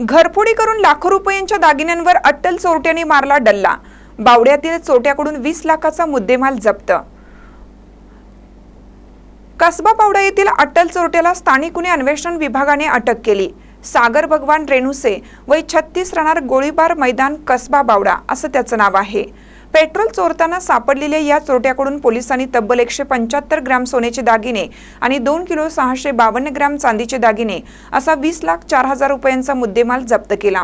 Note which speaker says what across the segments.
Speaker 1: घरफोडी करून लाखो रुपयांच्या दागिन्यांवर अट्टल चोरट्याने मारला डल्ला. बावड्यातील चोरट्याकडून वीस लाखाचा मुद्देमाल जप्त. कसबा पावडा येथील अट्टल चोरट्याला स्थानिक गुन्हे अन्वेषण विभागाने अटक केली. सागर भगवान रेणुसे वय छत्तीस राहणार गोळीबार मैदान कसबा बावडा असं त्याचं नाव आहे. पेट्रोल चोरताना सापडलेल्या या चोरट्याकडून पोलिसांनी तब्बल एकशे पंच्याहत्तर ग्रॅम सोन्याचे दागिने आणि दोन किलो सहाशे बावन्न ग्रॅम चांदीचे दागिने असा वीस लाख चार हजार रुपयांचा मुद्देमाल जप्त केला.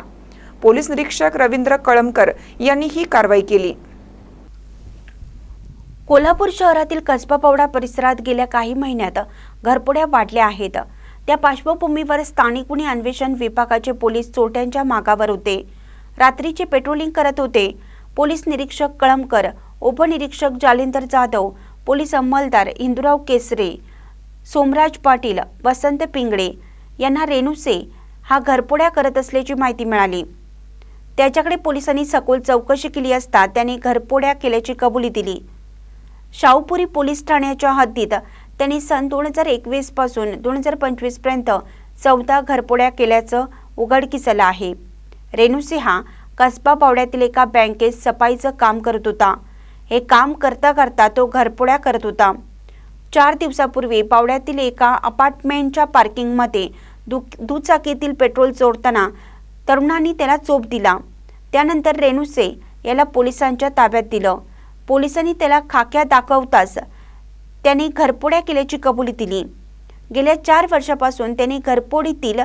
Speaker 1: पोलीस निरीक्षक रवींद्र कळमकर यांनी ही कारवाई केली.
Speaker 2: कोल्हापूर शहरातील कसबा पवडा परिसरात गेल्या काही महिन्यात घरपोड्या वाढल्या आहेत. त्या पार्श्वभूमीवर स्थानिक गुन्हे अन्वेषण विभागाचे पोलीस चोरट्यांच्या मागावर होते. रात्रीचे पेट्रोलिंग करत होते. पोलीस निरीक्षक कळमकर उपनिरीक्षक जालिंदर जाधव पोलीस अंमलदार इंदुराव केसरे सोमराज पाटील वसंत पिंगळे यांना रेणुसे हा घरपोड्या करत असल्याची माहिती मिळाली. त्याच्याकडे पोलिसांनी सखोल चौकशी केली असता त्याने घरपोड्या केल्याची कबुली दिली. शाहूपुरी पोलीस ठाण्याच्या हद्दीत त्यांनी सन दोन हजार एकवीसपासून दोन हजार पंचवीसपर्यंत चौदा घरपोड्या केल्याचं उघडकीस आलं आहे. रेणुसे हा कसबा पावड्यातील एका बँकेत सफाईचं काम करत होता. हे काम करता करता तो घरपोड्या करत होता. चार दिवसापूर्वी पावड्यातील एका अपार्टमेंटच्या पार्किंगमध्ये दु दुचाकीतील पेट्रोल चोरताना तरुणांनी त्याला चोप दिला. त्यानंतर रेणुसे याला पोलिसांच्या ताब्यात दिलं. पोलिसांनी त्याला खाक्या दाखवताच त्याने घरपोड्या केल्याची कबुली दिली. गेल्या चार वर्षापासून त्यांनी घरपोडीतील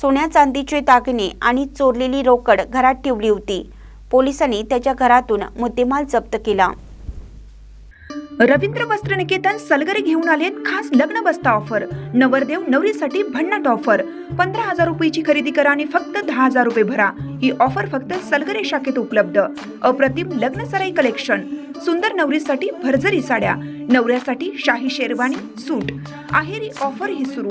Speaker 2: सोन्या चांदीचे दागिने आणि चोरलेली रोकड घरात ठेवली होती. पोलिसांनी त्याच्या घरातून मुद्देमाल जप्त केला.
Speaker 1: रवींद्र वस्त्र निकेतन सलगरे घेऊन आलेत खास लग्न बस्ता ऑफर. नवरदेव नवरीसाठी भन्नाट ऑफर. पंधरा हजार रुपयाची खरेदी करा आणि फक्त दहा हजार रुपये भरा. ही ऑफर फक्त सलगरे शाखेत उपलब्ध. अप्रतिम लग्न सराई कलेक्शन. सुंदर नवरीसाठी भरजरी साड्या. नवऱ्यासाठी शाही शेरवानी सूट. आहेरी ऑफर ही सुरू.